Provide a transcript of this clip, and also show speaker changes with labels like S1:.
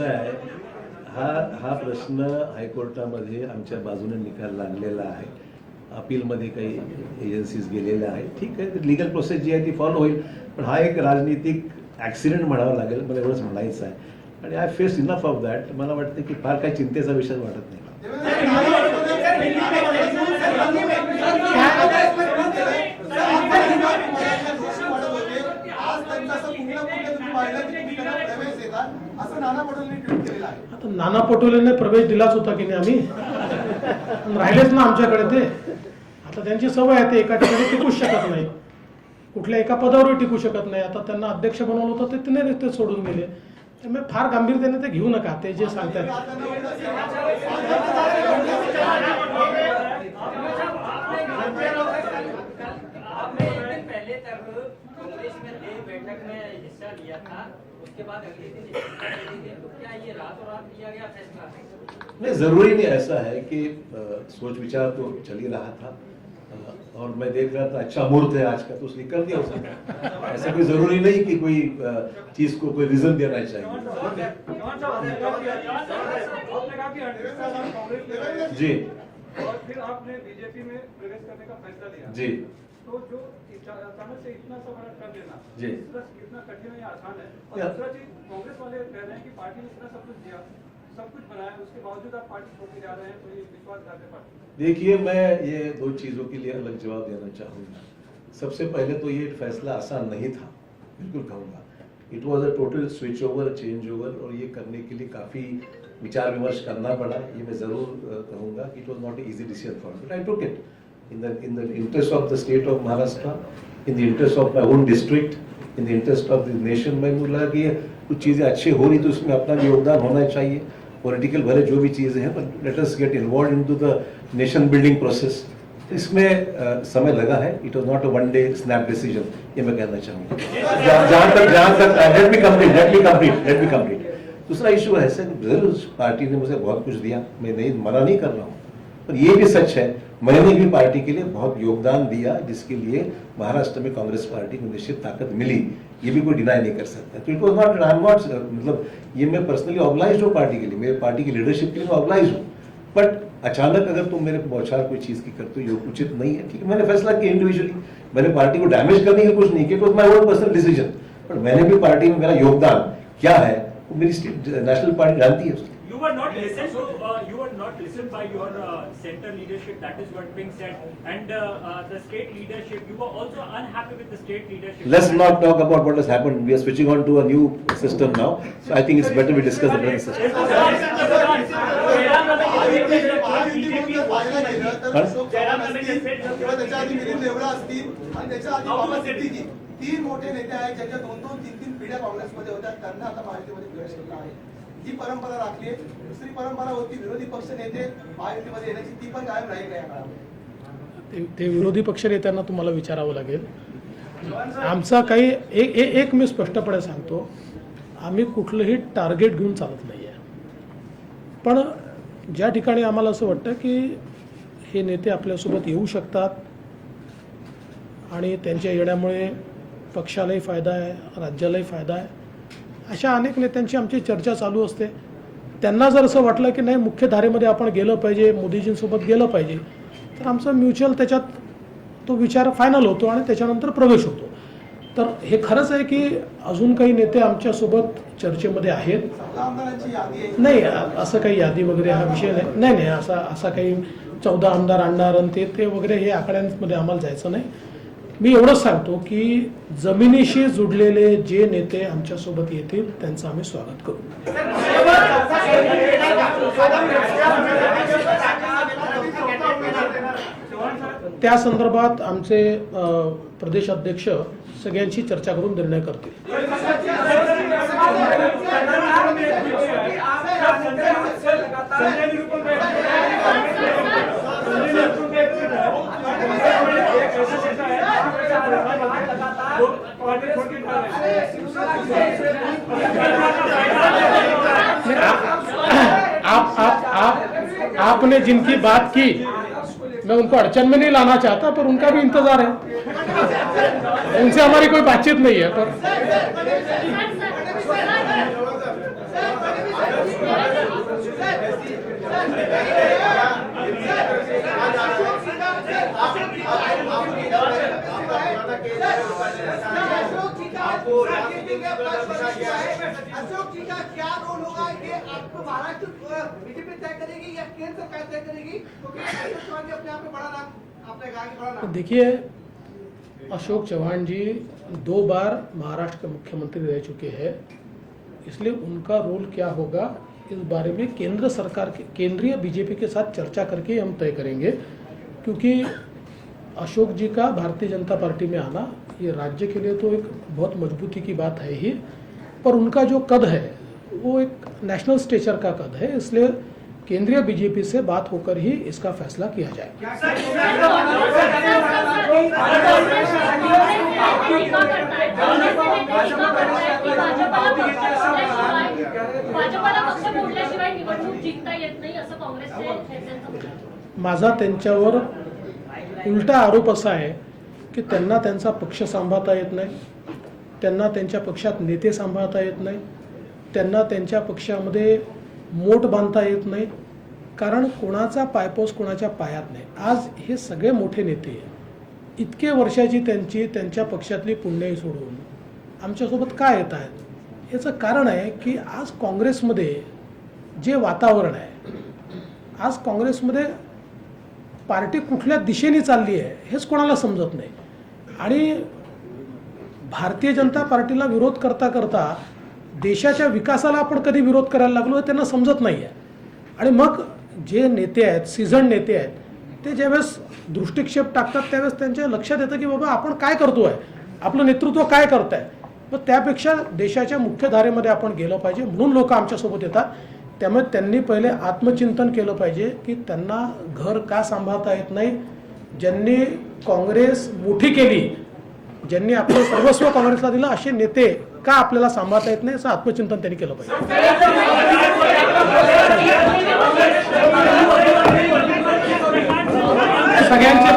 S1: कसं आहे हा हा प्रश्न हायकोर्टामध्ये आमच्या बाजूने निकाल लागलेला आहे. अपीलमध्ये काही एजन्सीज गेलेल्या आहेत. ठीक आहे लिगल प्रोसेस जी आहे ती फॉलो होईल. पण हा एक राजनीतिक ॲक्सिडेंट म्हणावा लागेल मला एवढंच म्हणायचं आहे. आणि I face enough of that मला वाटतं की फार काही चिंतेचा विषय वाटत नाही
S2: आज त्यांचं असं कुठलं कुठलं तुम्ही पाहिलं की तुम्ही त्यांना प्रवेश देतात. असं नाना पटोलेंनी ट्विट केलेलं आहे.
S3: आता नाना पटोलेने प्रवेश दिलाच होता की नाही आम्ही? राहिलेच ना आमच्याकडे ते. आता त्यांची सवय आहे ते एका ठिकाणी टिकूच शकत नाही कुठल्या एका पदावर टिकू शकत नाही. आता त्यांना अध्यक्ष बनवलं होतं ते तिने ते सोडून गेले. त्यामुळे फार गांभीर्याने ते घेऊ नका ते जे सांगतात.
S4: आपने एक दिन पहले तक कांग्रेस में थे बैठक में हिस्सा लिया था उसके बाद अगले दिन तो क्या ये रातों रात लिया गया फैसला? है
S1: नहीं ज़रूरी नहीं ऐसा है कि अ, सोच विचार तो चल ही रहा था अ, और मैं देख रहा था अच्छा मुहूर्त है आज का तो उसने कर दिया उसने ऐसा कोई ज़रूरी नहीं कि कोई चीज़ को कोई रीज़न देना चाहिए। जी।
S5: और फिर आपने बीजेपी में प्रवेश करने का फैसला लिया।
S1: जी।
S5: तो जो अचानक से इतना सा बड़ा कर देना
S1: जी।
S5: कठिन है या आसान है? और दूसरा चीज़ कांग्रेस वाले कह रहे हैं कि पार्टी ने इतना सब कुछ दिया सब कुछ बनाया उसके बावजूद आप पार्टी जा रहे हैं तो ये विश्वासघात
S1: देखिए मैं ये दो चीज़ों के लिए अलग जवाब देना चाहूँगा। सबसे पहले तो ये फैसला आसान नहीं था बिल्कुल कहूँगा। It was a total switch over change over और ये करने के लिए काफ़ी विचार विमर्श करना पड़ा ये मैं ज़रूर कहूँगा कि it was not easy decision for but I took it in the in the interest of the state of Maharashtra in the interest of my own district in the interest of the nation मैं लगा कि कुछ चीज़ें अच्छी हो रही तो उसमें अपना भी योगदान होना चाहिए। पॉलिटिकल भले जो भी चीज़ें हैं पर let us get involve into the nation building process इसमें अ, समय लगा है। It was not a one day snap decision ये मैं कहना चाहूँगा। जहाँ तक जहाँ तक let me complete let me complete let complete दूसरा इशू है सर ज़रूर पार्टी ने मुझे बहुत कुछ दिया। मैं नहीं मना नहीं कर रहा हूँ। पर ये भी सच है मैंने भी पार्टी के लिए बहुत योगदान दिया, जिसके लिए महाराष्ट्र में कांग्रेस पार्टी को निश्चित ताकत मिली। ये भी कोई डिनाई नहीं कर सकता। तो it was not I am not मतलब ये मैं पर्सनली ऑर्गेनाइज हूँ पार्टी के लिए। मेरे पार्टी की लीडरशिप के लिए ऑर्गेनाइज हूँ। बट अचानक अगर तुम मेरे बौछार कोई चीज़ की करते हो, ये उचित नहीं है। ठीक है, मैंने फैसला किया इंडिविजुअली मैंने पार्टी को डैमेज करने के कुछ नहीं KIA it my own personal decision but मैंने भी पार्टी में मेरा योगदान क्या है, वो मेरी नेशनल पार्टी जानती है उसकी।
S6: You were not listened to, uh, you were not listened by your uh, center leadership, that is what being said. And uh, uh, the state leadership, you were also unhappy with the state leadership.
S1: Let's not talk about what has happened. We are switching on to a new system now. So I think it's better we discuss the present system.
S2: महायुतीबद्दल पाहायला गेलं तर
S1: हा?
S2: अशोक चव्हाण असतील किंवा त्याच्या आधी मिलिंद देवरा असतील आणि त्याच्या आधी बाबा सिद्दीकी तीन मोठे नेते आहेत ज्यांच्या दोन दोन तीन तीन पिढ्या काँग्रेसमध्ये होत्या त्यांना आता महायुतीमध्ये प्रवेश केला आहे ही परंपरा राखली आहे दुसरी परंपरा होती विरोधी पक्ष नेते महायुतीमध्ये येण्याची ती पण कायम राहील या काळामध्ये?
S3: ते विरोधी पक्षनेत्यांना तुम्हाला विचारावं लागेल. आमचा काही एक एक एक मी स्पष्टपणे सांगतो आम्ही कुठलंही टार्गेट घेऊन चालत नाही आहे पण ज्या ठिकाणी आम्हाला असं वाटतं की हे नेते आपल्यासोबत येऊ शकतात आणि त्यांच्या येण्यामुळे पक्षालाही फायदा आहे राज्यालाही फायदा आहे अशा अनेक नेत्यांची आमची चर्चा चालू असते. त्यांना जर असं वाटलं की नाही मुख्य धारेमध्ये आपण गेलं पाहिजे मोदीजींसोबत गेलं पाहिजे तर आमचं म्युच्युअल त्याच्यात तो विचार फायनल होतो आणि त्याच्यानंतर प्रवेश होतो. तर हे खरंच आहे की अजून काही नेते आमच्यासोबत चर्चेमध्ये आहेत. नाही असं काही यादी वगैरे हा विषय नाही. नाही नाही असा असा काही चौदा आमदार आणणार आणि ते ते वगैरे हे आकड्यांमध्ये आम्हाला जायचं नाही. मी एवढंच सांगतो की जमिनीशी जुडलेले जे नेते आमच्यासोबत येतील त्यांचं आम्ही स्वागत करू. त्या संदर्भात आमचे प्रदेश अध्यक्ष सगळ्यांशी चर्चा करून निर्णय करतील. आप आप आप, आपने जिनकी बात की, मैं उनको अड़चन में नहीं लाना चाहता, पर उनका भी इंतज़ार है। उनसे हमारी कोई बातचीत नहीं है, पर
S2: अशोक जी का अशोक जी का क्या रोल होगा? ये आपको महाराष्ट्र बीजेपी तय करेगी या केंद्र सरकार तय करेगी? क्योंकि अशोक चौहान जी अपने आप में बड़ा नाम आपने कहा कि बड़ा नाम।
S3: देखिए अशोक चौहान जी दो बार महाराष्ट्र के मुख्यमंत्री रह चुके हैं। इसलिए उनका रोल क्या होगा? इस बारे में केंद्र सरकार के केंद्रीय बीजेपी के साथ चर्चा करके हम तय करेंगे। क्योंकि अशोक जी का भारतीय जनता पार्टी में आना ये राज्य के लिए तो एक बहुत मजबूती की बात है ही पर उनका जो कद है वो एक नेशनल स्टेचर का कद है इसलिए केंद्रीय बीजेपी से बात होकर ही इसका फैसला किया
S7: आहे.
S3: माझा त्यांच्यावर उलटा आरोप असा आहे की त्यांना त्यांचा पक्ष सांभाळता येत नाही त्यांना त्यांच्या पक्षात नेते सांभाळता येत नाही त्यांना त्यांच्या पक्षामध्ये मोठ बांधता येत नाही कारण कोणाचा पायपोस कोणाच्या पायात नाही. आज हे सगळे मोठे नेते इतके वर्षाची त्यांची त्यांच्या पक्षातली पुण्याई सोडून आमच्यासोबत का येत आहेत? याचं कारण आहे की आज काँग्रेसमध्ये जे वातावरण आहे आज काँग्रेसमध्ये पार्टी कुठल्या दिशेने चालली आहे हेच कोणाला समजत नाही. आणि भारतीय जनता पार्टीला विरोध करता करता देशाच्या विकासाला आपण कधी विरोध करायला लागलो हे त्यांना समजत नाही आहे आणि मग जे नेते आहेत सीझन नेते आहेत ते ज्यावेळेस दृष्टिक्षेप टाकतात त्यावेळेस त्यांच्या लक्षात येतं की बाबा आपण काय करतो आहे आपलं नेतृत्व काय करत आहे मग त्यापेक्षा देशाच्या मुख्य धारेमध्ये आपण गेलं पाहिजे म्हणून लोक आमच्यासोबत येतात. त्यामुळे त्यांनी पहिले आत्मचिंतन केलं पाहिजे की त्यांना घर का सांभाळता येत नाही? ज्यांनी काँग्रेस मोठी केली ज्यांनी आपलं सर्वस्व काँग्रेसला दिलं असे नेते का आपल्याला सांभाळता येत नाही? असं आत्मचिंतन त्यांनी केलं पाहिजे. सगळ्यांचे